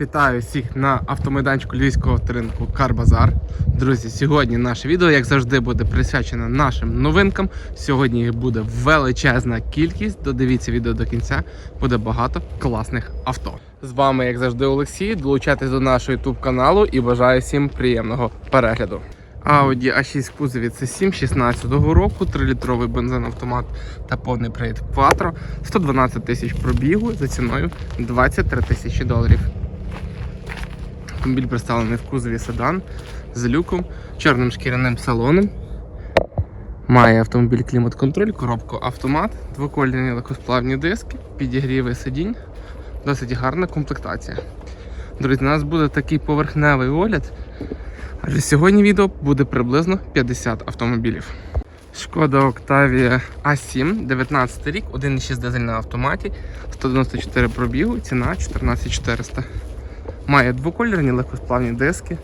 Вітаю всіх на автомайданчику львівського ринку Карбазар. Друзі, сьогодні наше відео, як завжди, буде присвячено нашим новинкам. Сьогодні їх буде величезна кількість. Додивіться відео до кінця, буде багато класних авто. З вами, як завжди, Олексій. Долучайтесь до нашого YouTube каналу і бажаю всім приємного перегляду. Audi A6 в кузові це 7 16-го року, 3-літровий бензин-автомат та повний привід Quattro, 112 тисяч пробігу за ціною 23 тисячі доларів. Автомобіль представлений в кузові седан з люком, чорним шкіряним салоном. Має автомобіль клімат-контроль, коробку автомат, двокольні легкосплавні диски, підігріви сидінь. Досить гарна комплектація. Друзі, у нас буде такий поверхневий огляд. Адже сьогодні відео буде приблизно 50 автомобілів. Шкода Octavia A7, 19 рік, 1,6 дизель на автоматі, 194 пробігу, ціна 14400. Має двокольорні легкосплавні диски,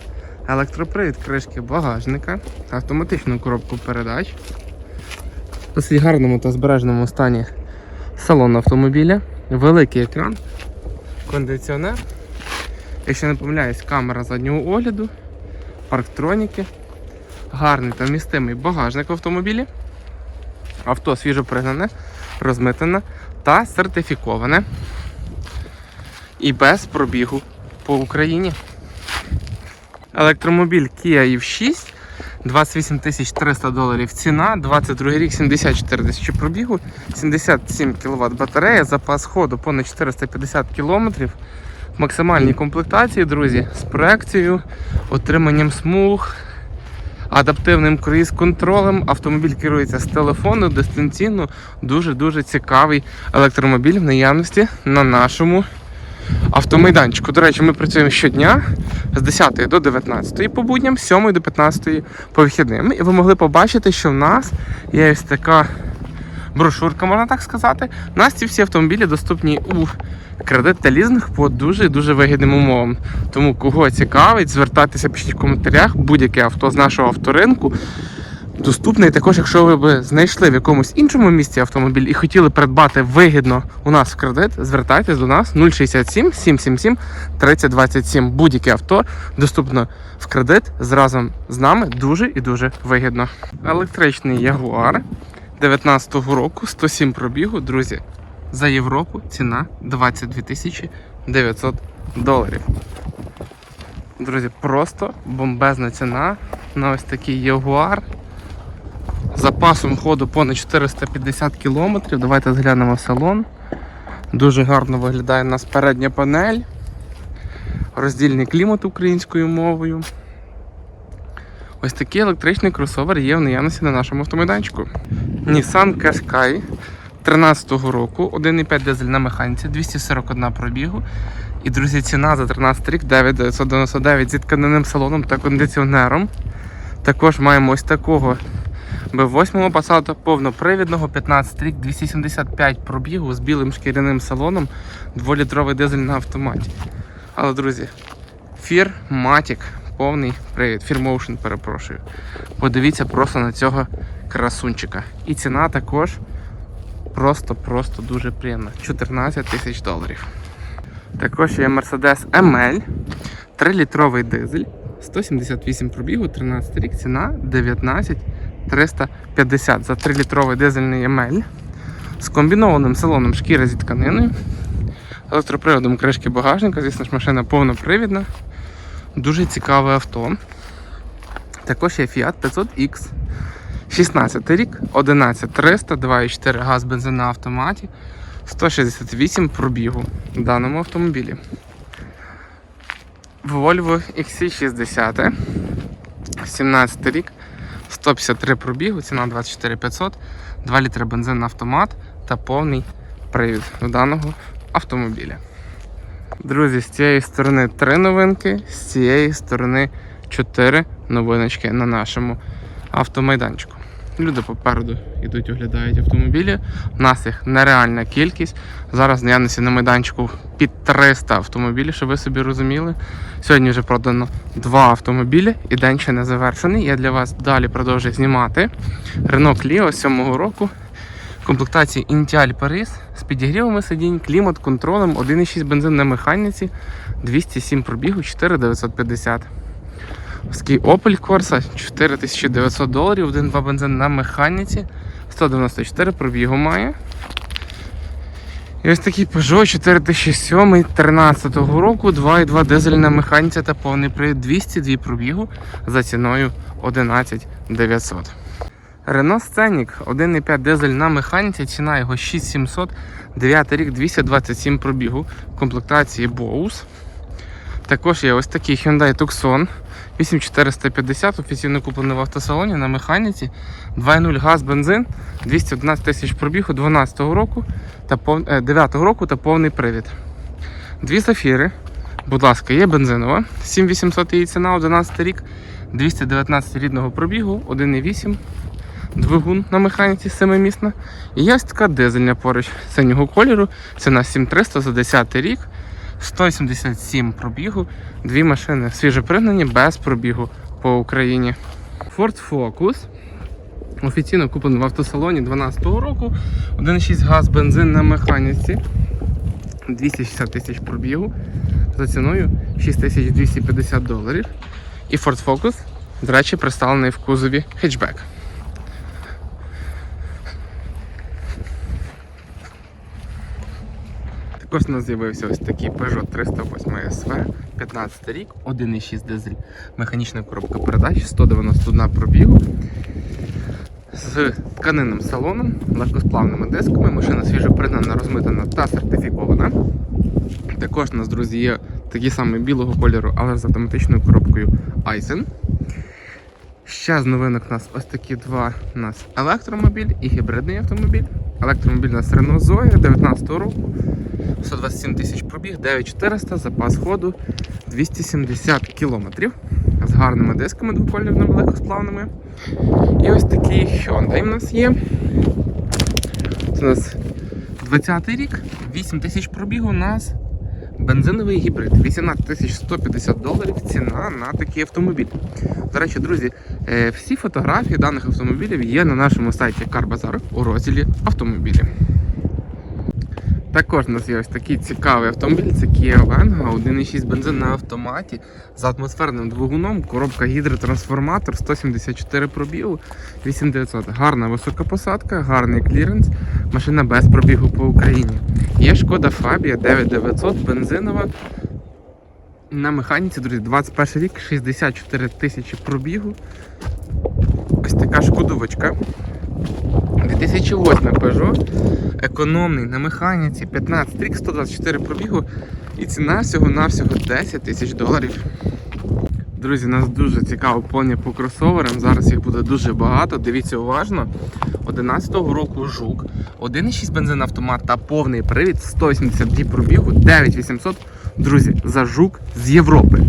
електропривід кришки багажника, автоматичну коробку передач. В досить гарному та збереженому стані салон автомобіля, великий екран, кондиціонер. Якщо не помиляюсь, камера заднього огляду, парктроніки, гарний та вмістимий багажник автомобілі. Авто свіжо пригнане, розмитане та сертифіковане. І без пробігу по Україні. Електромобіль Kia EV6, 28 300 доларів ціна, 22 рік 74 тисячі пробігу, 77 кВт батарея, запас ходу понад 450 км. В максимальній комплектації, друзі, з проекцією, отриманням смуг, адаптивним круїз-контролем. Автомобіль керується з телефону дистанційно. Дуже-дуже цікавий електромобіль в наявності на нашому автомайданчику. До речі, ми працюємо щодня з 10 до 19 по будням, з 7 до 15 по вихідним. І ви могли побачити, що в нас є ось така брошурка, можна так сказати. У нас ці всі автомобілі доступні у кредит та лізинг по дуже дуже вигідним умовам. Тому кого цікавить, звертайтеся, пишіть в коментарях будь-яке авто з нашого авторинку. Доступний також, якщо ви б знайшли в якомусь іншому місці автомобіль і хотіли придбати вигідно у нас в кредит, звертайтесь до нас 067 777 3027. Будь-яке авто доступно в кредит зразу з нами дуже і дуже вигідно. Електричний Jaguar 19-го року, 107 пробігу, друзі. За Європу ціна 22 тисячі 900 доларів. Друзі, просто бомбезна ціна на ось такий Jaguar запасом ходу понад 450 км. Давайте зглянемо салон. Дуже гарно виглядає у нас передня панель. Роздільний клімат українською мовою. Ось такий електричний кросовер є в наявності на нашому автомайданчику. Nissan Qashqai 13-го року, 1,5 дизель на механіці, 241 пробігу. І, друзі, ціна за 13 рік 9999 зі тканинним салоном та кондиціонером. Також маємо ось такого Б8 Passat повнопривідного, 15 рік, 275 пробігу з білим шкіряним салоном, 2-літровий дизель на автоматі. Але, друзі, Фір повний привід, Motion, перепрошую. Подивіться просто на цього красунчика. І ціна також просто-просто дуже приємна. 14 тисяч доларів. Також є Mercedes ML, 3-літровий дизель, 178 пробігу, 13 рік, ціна 19 350 за 3-літровий дизельний ML з комбінованим салоном шкіра зі тканиною, електроприводом кришки багажника, звісно ж, машина повнопривідна. Дуже цікаве авто. Також є Fiat 500X. 16 рік, 11300, 2,4 газ бензин на автоматі, 168 пробігу в даному автомобілі. Volvo XC60, 17 рік, 153 пробігу, ціна 24500, 2 літри бензин на автомат та повний привід до даного автомобіля. Друзі, з цієї сторони 3 новинки, з цієї сторони 4 новиночки на нашому автомайданчику. Люди попереду йдуть, оглядають автомобілі. У нас їх нереальна кількість. Зараз наявності на майданчику під 300 автомобілів, щоб ви собі розуміли. Сьогодні вже продано два автомобілі і день ще не завершений. Я для вас далі продовжую знімати. Renault Clio 7 року. комплектації Intial Paris з підігрівами сидінь, клімат, контролем, 1,6 бензин на механіці, 207 пробігу, 4950. Ский Opel Corsa 4900 доларів, 1,2 бензин на механіці, 194 пробігу має. І ось такий Peugeot 4007 13 року, 2,2 дизель на механіці та повний привід 202 пробігу за ціною 11 900. Renault Scenic 1,5 дизель на механіці, ціна його 6700, 9 рік 227 пробігу, комплектації Bose. Також є ось такий Hyundai Tucson 8450, офіційно куплений в автосалоні на механіці, 2.0 газ бензин, 211 тисяч пробігу 12 року та пов... е, 9 року та повний привід. Дві зафіри, будь ласка, є бензинова, 7800 її ціна, 11 рік, 219 рідного пробігу, 1,8 двигун на механіці 7-місна. І є така дизельня поруч синього кольору, ціна 7300 за 10 рік. 177 пробігу, дві машини свіжопригнані без пробігу по Україні. Ford Focus. Офіційно куплений в автосалоні 2012 року. 1,6 газ бензин на механіці. 260 тисяч пробігу за ціною 6250 доларів. І Ford Focus, до речі, представлений в кузові хетчбек. Також у нас з'явився ось такий Peugeot 308 SV, 15 рік, 1,6 дизель, механічна коробка передач, 191 пробігу. З тканинним салоном, легкосплавними дисками, машина свіжо пригнана, розмитана та сертифікована. Також у нас, друзі, є такі самі білого кольору, але з автоматичною коробкою Aizen. Ще з новинок у нас ось такі два у нас електромобіль і гібридний автомобіль. Електромобіль у нас Renault Zoe 19 року. 127 тисяч пробіг, 9400, запас ходу 270 кілометрів з гарними дисками двокольорними легкосплавними. І ось такий Hyundai в нас є. Це у нас 20-й рік, 8 тисяч пробігу у нас бензиновий гібрид. 18 150 доларів ціна на такий автомобіль. До речі, друзі, е, всі фотографії даних автомобілів є на нашому сайті CarBazaar у розділі автомобілі. Також у нас є ось такий цікавий автомобіль, це Kia Venga, 1,6 бензин на автоматі з атмосферним двигуном, коробка гідротрансформатор, 174 пробігу, 8900. Гарна висока посадка, гарний кліренс, машина без пробігу по Україні. Є шкода Фабія 9900, бензинова. На механіці, друзі, 21 рік, 64 тисячі пробігу. Ось така шкодувочка. 2008 Peugeot, економний на механіці, 15 рік, 124 пробігу і ціна всього-навсього 10 тисяч доларів. Друзі, нас дуже цікаво поні по кросоверам. Зараз їх буде дуже багато. Дивіться уважно. 11-го року жук, 1,6 бензин автомат та повний привід, 182 пробігу, 9800. Друзі, за жук з Європи.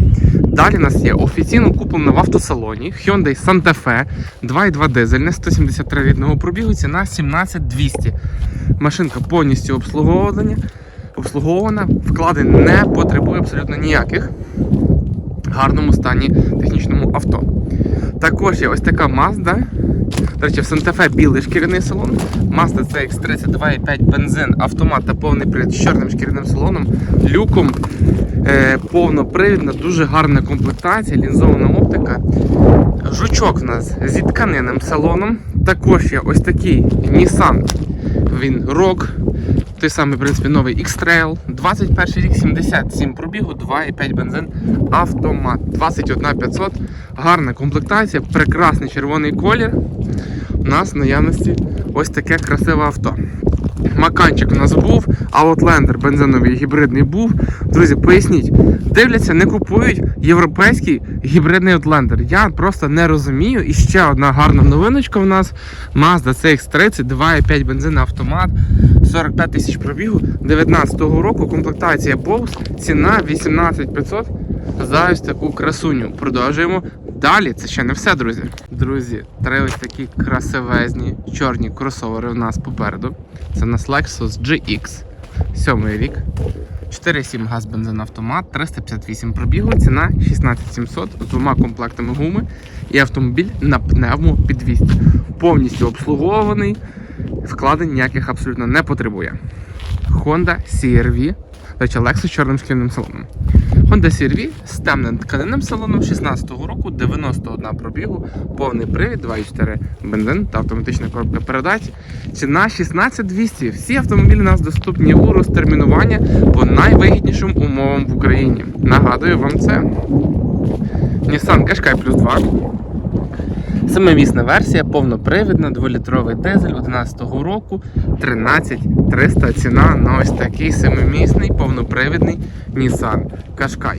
Далі у нас є офіційно куплена в автосалоні Hyundai Santa Fe 2,2 дизельне, 173 рідного пробігу, ціна 17200. Машинка повністю обслуговування, обслугована, вкладень не потребує абсолютно ніяких. В гарному стані технічному авто. Також є ось така Mazda. До речі, в Сантафе білий шкіряний салон. Mazda CX-30 2,5 бензин, автомат та повний привід з чорним шкіряним салоном, люком, е, повнопривідна, дуже гарна комплектація, лінзована оптика. Жучок у нас зі тканинним салоном. Також є ось такий Nissan. Він Rock. Той самий, в принципі, новий X-Trail. 21 рік, 77 пробігу, 2,5 бензин, автомат. 21 500. Гарна комплектація, прекрасний червоний колір. У нас в наявності ось таке красиве авто. Маканчик у нас був, Outlander бензиновий гібридний був. Друзі, поясніть, дивляться, не купують європейський гібридний Outlander. Я просто не розумію. І ще одна гарна новиночка в нас. Mazda CX-30, 2,5 бензин автомат, 45 тисяч пробігу, 19-го року, комплектація Bose, ціна 18500 за ось таку красуню. Продовжуємо. Далі це ще не все, друзі. Друзі, три ось такі красивезні чорні кросовери у нас попереду. Це у нас Lexus GX, сьомий рік. 4,7 газ бензин автомат, 358 пробігу, ціна 16700 з двома комплектами гуми і автомобіль на пневмопідвісці. Повністю обслугований, вкладень ніяких абсолютно не потребує. Honda CR-V, до речі, Lexus з чорним шкільним салоном. Honda CR-V з темним тканинним салоном 16-го року, 91 пробігу, повний привід, 2.4 бензин та автоматична коробка передач. Ціна 16200. Всі автомобілі у нас доступні у розтермінування по найвигіднішим умовам в Україні. Нагадую вам це. Nissan Qashqai Plus 2. Семимісна версія, повнопривідна, 2-літровий дизель 11-го року, 13300 ціна на ось такий семимісний повнопривідний Nissan Qashqai.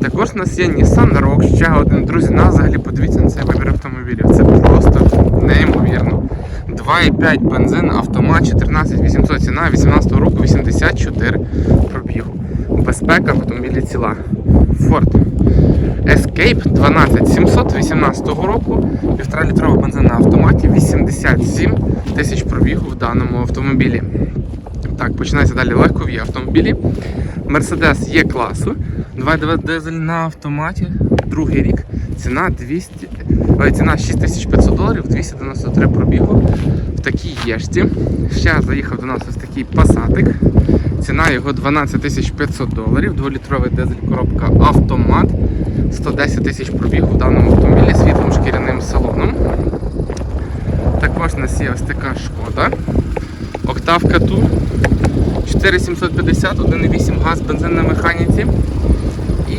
Також у нас є Nissan Rogue, ще один. Друзі, на взагалі подивіться на цей вибір автомобілів. Це просто неймовірно. 2,5 бензин, автомат 14800 ціна, 18-го року 84 пробігу. Безпека в автомобілі ціла. Ford Escape 12700 18 року, 1,5 літрова бензин на автоматі, 87 тисяч пробігу в даному автомобілі. Так, починається далі. Легкові автомобілі. Mercedes є класу, 2.9 дизель на автоматі, другий рік, ціна 200, ой, ціна 6500 доларів, 293 пробігу в такій єшті. Ще заїхав до нас ось такий пасатик. Ціна його 12 500 доларів, 2-літровий дизель коробка автомат. 110 тисяч пробігу в даному автомобілі світлим шкіряним салоном. Також у нас є ось така шкода. Октавка ту 4750, 1,8 газ, бензин на механіці.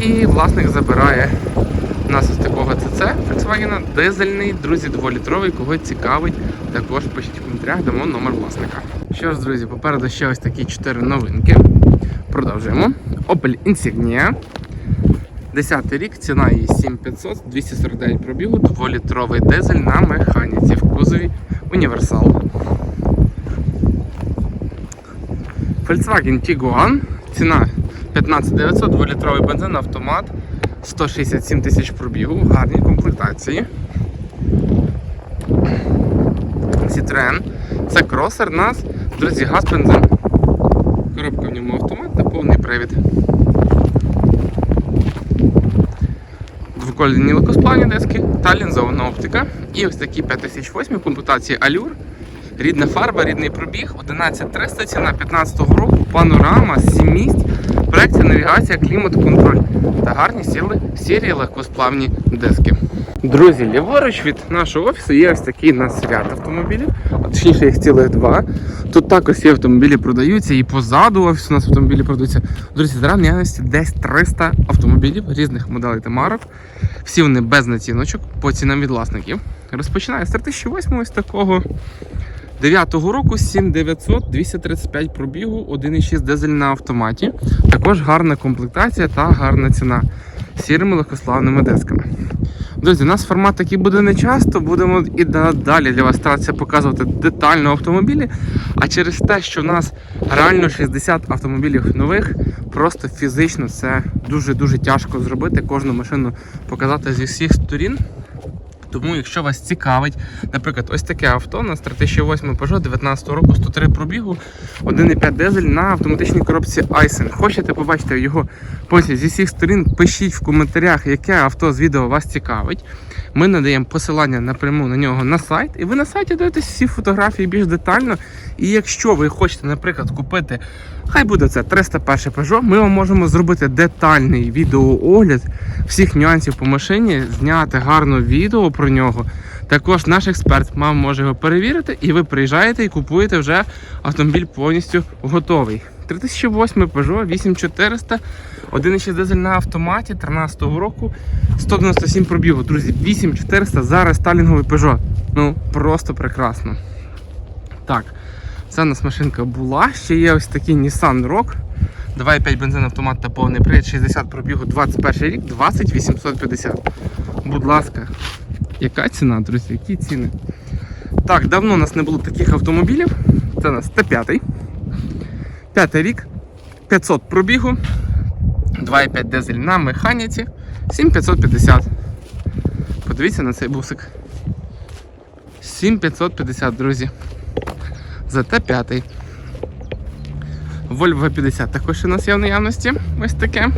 І власник забирає нас ось такого ЦЦ Volkswagen, дизельний, друзі, 2-літровий, кого цікавить, також пишіть в коментарях, дамо номер власника. Що ж, друзі, попереду ще ось такі 4 новинки. Продовжуємо. Opel Insignia. 10 рік, ціна її 7500, 249 пробігу, 2-літровий дизель на механіці в кузові Універсал. Volkswagen Tiguan, ціна 15900, 2-літровий бензин, автомат, 167 тисяч пробігу, в гарній комплектації. Citroen. Це кросер нас, друзі, газ бензин. Коробка в ньому автомат та повний привід. Двокольні легкосплавні диски та лінзована оптика. І ось такі 5008 комплектації Allure. Рідна фарба, рідний пробіг, 11300 ціна 15-го року, панорама, 7 місць, проекція, навігація, клімат, контроль та гарні сіли сірі легкосплавні диски. Друзі, ліворуч від нашого офісу є ось такий у нас ряд автомобілів, а точніше їх цілих два. Тут також ці автомобілі продаються і позаду офісу у нас автомобілі продаються. Друзі, зараз наявності десь 300 автомобілів різних моделей та марок. Всі вони без націночок по цінам від власників. Розпочинає з 3008 ось такого. 9-го року 7900, 235 пробігу, 1,6 дизель на автоматі. Також гарна комплектація та гарна ціна з сірими легкославними дисками. Друзі, у нас формат такий буде не часто, будемо і далі для вас старатися показувати детально автомобілі. А через те, що в нас реально 60 автомобілів нових, просто фізично це дуже-дуже тяжко зробити, кожну машину показати зі всіх сторін. Тому, якщо вас цікавить, наприклад, ось таке авто на 3008 Peugeot 19 року 103 пробігу, 1,5 дизель на автоматичній коробці Айсен. Хочете побачити його потім зі всіх сторін, пишіть в коментарях, яке авто з відео вас цікавить. Ми надаємо посилання напряму на нього на сайт, і ви на сайті дивитесь всі фотографії більш детально. І якщо ви хочете, наприклад, купити, хай буде це 301 Peugeot, ми вам можемо зробити детальний відеоогляд всіх нюансів по машині, зняти гарне відео про нього. Також наш експерт вам може його перевірити, і ви приїжджаєте і купуєте вже автомобіль повністю готовий. 3008 Peugeot 8400, 1,6 дизель на автоматі 13 року, 197 пробігу. Друзі, 8400 зараз сталінговий Peugeot. Ну, просто прекрасно. Так, це у нас машинка була. Ще є ось такий Nissan Rogue. 2,5 бензин автомат та повний привід, 60 пробігу, 21 рік, 20850. Будь ласка, яка ціна, друзі? Які ціни? Так, давно у нас не було таких автомобілів. Це у нас Т5. П'ятий рік, 500 пробігу, 2,5 дизель на механіці, 7550. Подивіться на цей бусик. 7550, друзі. За Т5. Volvo V50 також у нас є в наявності. Ось таке.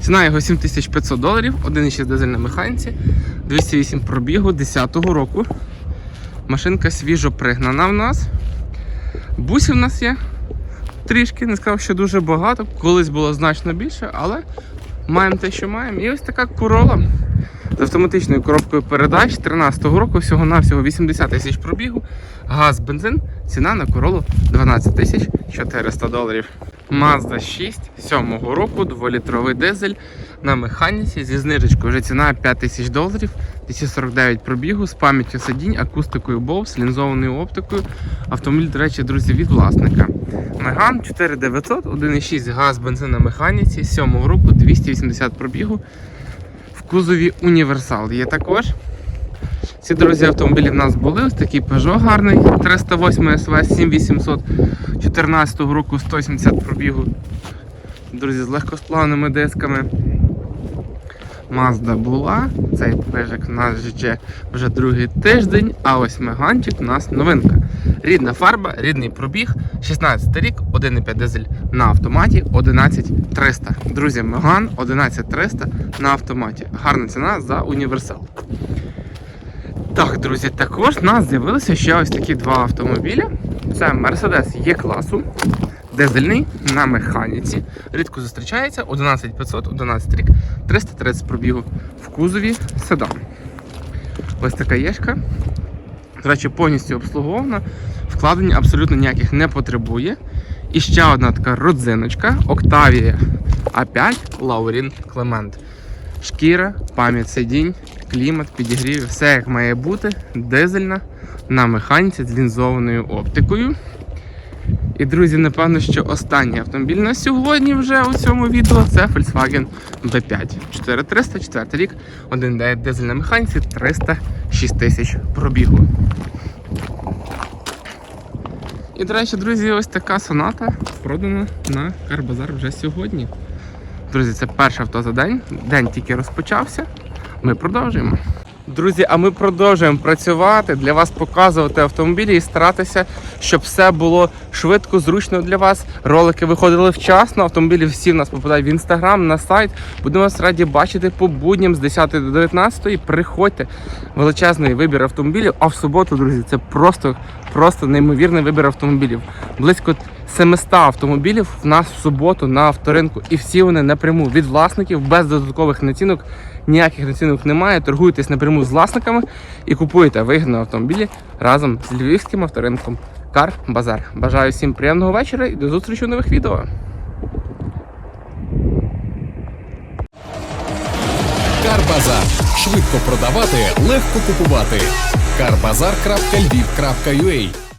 Ціна його 7500 доларів, 1,6 дизель на механіці, 208 пробігу 10-го року. Машинка свіжо пригнана в нас. Бусів в нас є трішки, не сказав, що дуже багато. Колись було значно більше, але маємо те, що маємо. І ось така корола автоматичною коробкою передач 13-го року, всього-навсього 80 тисяч пробігу. Газ, бензин, ціна на королу 12 тисяч 400 доларів. Mazda 6 7-го року, 2-літровий дизель на механіці зі знижечкою. Вже ціна 5 тисяч доларів, 249 пробігу з пам'яттю сидінь, акустикою Bose, лінзованою оптикою. Автомобіль, до речі, друзі, від власника. Меган 4900, 1,6 газ, бензин на механіці 7-го року, 280 пробігу. Кузові універсал є також. Ці друзі автомобілі в нас були. Ось такий Peugeot гарний, 308 SV 7800 14 року 170 пробігу. Друзі, з легкосплавними дисками. Mazda була, цей пежик у нас ще вже другий тиждень, а ось меганчик у нас новинка. Рідна фарба, рідний пробіг, 16 рік, 1,5 дизель на автоматі 11300. Друзі, Меган 11300 на автоматі. Гарна ціна за універсал. Так, друзі, також в нас з'явилися ще ось такі два автомобілі. Це Mercedes Є-класу, дизельний на механіці. Рідко зустрічається 11500, 11 рік, 330 пробігу в кузові седан. Ось така єшка. До речі, повністю обслугована. Вкладень абсолютно ніяких не потребує. І ще одна така родзиночка Octavia A5 Laurin Clement. Шкіра, пам'ять сидінь, клімат, підігрів, все як має бути. Дизельна на механіці з лінзованою оптикою. І, друзі, напевно, що останній автомобіль на сьогодні вже у цьому відео це Volkswagen B5. 4300, 4 рік, 1.9 дизель на механіці, 306 тисяч пробігу. І, до речі, друзі, ось така соната продана на Карбазар вже сьогодні. Друзі, це перше авто за день. День тільки розпочався. Ми продовжуємо. Друзі, а ми продовжуємо працювати для вас, показувати автомобілі і старатися, щоб все було швидко, зручно для вас. Ролики виходили вчасно. Автомобілі всі в нас попадають в інстаграм, на сайт. Будемо вас раді бачити по будням з 10 до 19. Приходьте. Величезний вибір автомобілів. А в суботу, друзі, це просто, просто неймовірний вибір автомобілів. Близько 700 автомобілів в нас в суботу на авторинку, і всі вони напряму від власників без додаткових націнок. Ніяких націнок немає. Торгуєтесь напряму з власниками і купуєте вигідні автомобілі разом з львівським авторинком Кар Базар. Бажаю всім приємного вечора і до зустрічі у нових відео. Карбазар. Швидко продавати, легко купувати. Карбазар.львів.ua